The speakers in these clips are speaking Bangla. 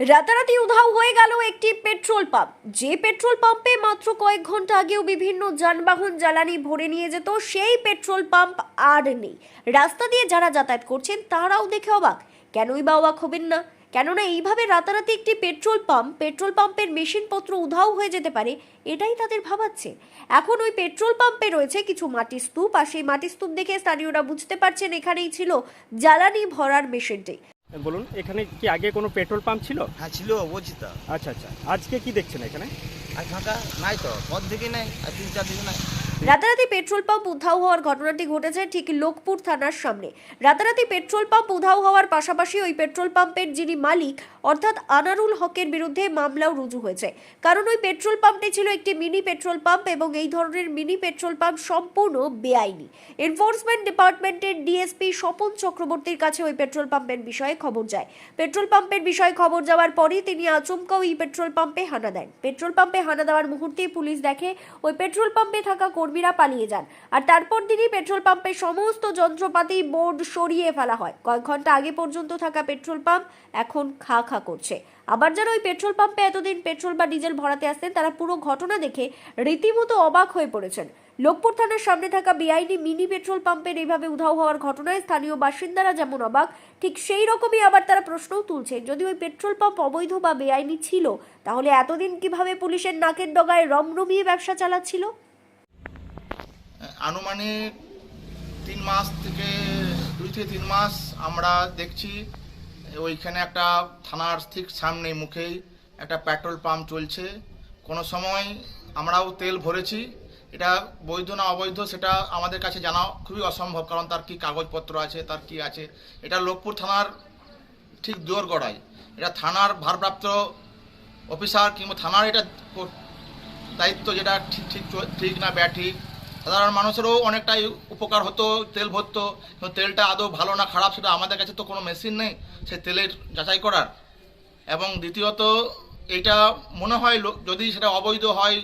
রাতারাতি উধাও হয়ে গেল একটি পেট্রোল পাম্প। যে পেট্রোল পাম্পে মাত্র কয়েক ঘণ্টা আগেও বিভিন্ন যানবাহন জ্বালানি ভরে নিয়ে যেত, সেই পেট্রোল পাম্প আর নেই। রাস্তা দিয়ে যারা যাতায়াত করছেন, তারাও দেখে অবাক। কেনই বা অবাক হবেন না? কেননা এইভাবে রাতারাতি একটি পেট্রোল পাম্প, পেট্রোল পাম্পের মেশিনপত্র উধাও হয়ে যেতে পারে, এটাই তাদের ভাবাচ্ছে। এখন ওই পেট্রোল পাম্পে রয়েছে কিছু মাটির স্তূপ, আর সেই মাটির স্তূপ দেখে স্থানীয়রা বুঝতে পারছেন এখানেই ছিল জ্বালানি ভরার মেশিনটি। বলুন এখানে কি আগে কোনো পেট্রোল পাম্প ছিল? হ্যাঁ ছিল বলছি তো আচ্ছা আচ্ছা। আজকে কি দেখছেন এখানে? আর ফাঁকা নাই তো পথ দিকে নাই আর তিন চার দিকে নাই। রাতারাতি পেট্রোল পাম্প উধাও হওয়ার ঘটনাটি ঘটেছে ঠিক লোকপুর থানার সামনে। রাতারাতি পেট্রোল পাম্প উধাও হওয়ার পাশাপাশি ওই পেট্রোল পাম্পের যিনি মালিক, অর্থাৎ আনারুল হকের বিরুদ্ধে মামলাও রুজু হয়েছে। কারণ ওই পেট্রোল পাম্পটি ছিল একটি মিনি পেট্রোল পাম্প এবং এই ধরনের মিনি পেট্রোল পাম্প সম্পূর্ণ বেআইনি। এনফোর্সমেন্ট ডিপার্টমেন্টের ডিএসপি স্বপন চক্রবর্তীর কাছে ওই পেট্রোল পাম্পের বিষয়ে খবর যায়। পেট্রোল পাম্পের বিষয়ে খবর যাওয়ার পরই তিনি আচমকা ওই পেট্রোল পাম্পে হানা দেন। পেট্রোল পাম্পে হানা দেওয়ার মুহূর্তেই পুলিশ দেখে, ওই পেট্রোল পাম্পে থাকা কর্মীরা পালিয়ে যান। আর তারপর দিনই পেট্রোল পাম্পের সমস্ত যন্ত্রপাতি বোর্ড সরিয়ে ফেলা হয়। কয়েক ঘণ্টা আগে পর্যন্ত থাকা পেট্রোল পাম্প এখন খা খা করছে। আবার যারা ওই পেট্রোল পাম্পে এতদিন পেট্রোল বা ডিজেল ভরাতে আসতেন, তারা পুরো ঘটনা দেখে রীতিমতো অবাক হয়ে পড়েছেন। লোকপুর থানার সামনে থাকা বেআইনি মিনি পেট্রোল পাম্পের এইভাবে উধাও হওয়ার ঘটনায় স্থানীয় বাসিন্দারা যেমন অবাক, ঠিক সেই রকমই আবার তারা প্রশ্নও তুলছে। যদি ওই পেট্রোল পাম্প অবৈধ বা বেআইনি ছিল, তাহলে এতদিন কীভাবে পুলিশের নাকের ডগায় রমরমিয়ে ব্যবসা চালাচ্ছিল? আনুমানিক তিন মাস থেকে দুই থেকে তিন মাস আমরা দেখছি, ওইখানে একটা থানার ঠিক সামনে মুখেই একটা পেট্রোল পাম্প চলছে। কোনো সময় আমরাও তেল ভরেছি। এটা বৈধ না অবৈধ সেটা আমাদের কাছে জানা খুবই অসম্ভব, কারণ তার কি কাগজপত্র আছে, তার কি আছে। এটা লোকপুর থানার ঠিক দোর গড়ায় এটা থানার ভারপ্রাপ্ত অফিসার কিংবা থানার এটা দায়িত্ব যেটা ঠিক ঠিক ঠিক না ব্যাঠিক সাধারণ মানুষেরও অনেকটাই উপকার হতো, তেল ভরতো তেলটা আদৌ ভালো না খারাপ সেটা আমাদের কাছে তো কোনো মেশিন নেই, সে তেলের যাচাই করার। এবং দ্বিতীয়ত এটা মনে হয় যদি সেটা অবৈধ হয়,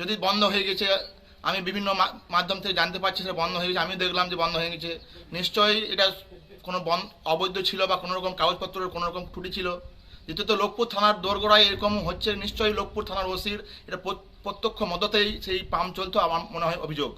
যদি বন্ধ হয়ে গেছে, আমি বিভিন্ন মাধ্যম থেকে জানতে পারছি সেটা বন্ধ হয়ে গেছে আমি দেখলাম যে বন্ধ হয়ে গেছে। নিশ্চয়ই এটা কোনো বন অবৈধ ছিল বা কোনো রকম কাগজপত্রের কোনো রকম ত্রুটি ছিল। দ্বিতীয়ত, লোকপুর থানার দোরগোড়ায় এরকম হচ্ছে, নিশ্চয়ই লোকপুর থানার ওসির এটা প্রত্যক্ষ মদতেই সেই পাম চলতো আমার মনে হয় অভিযোগ।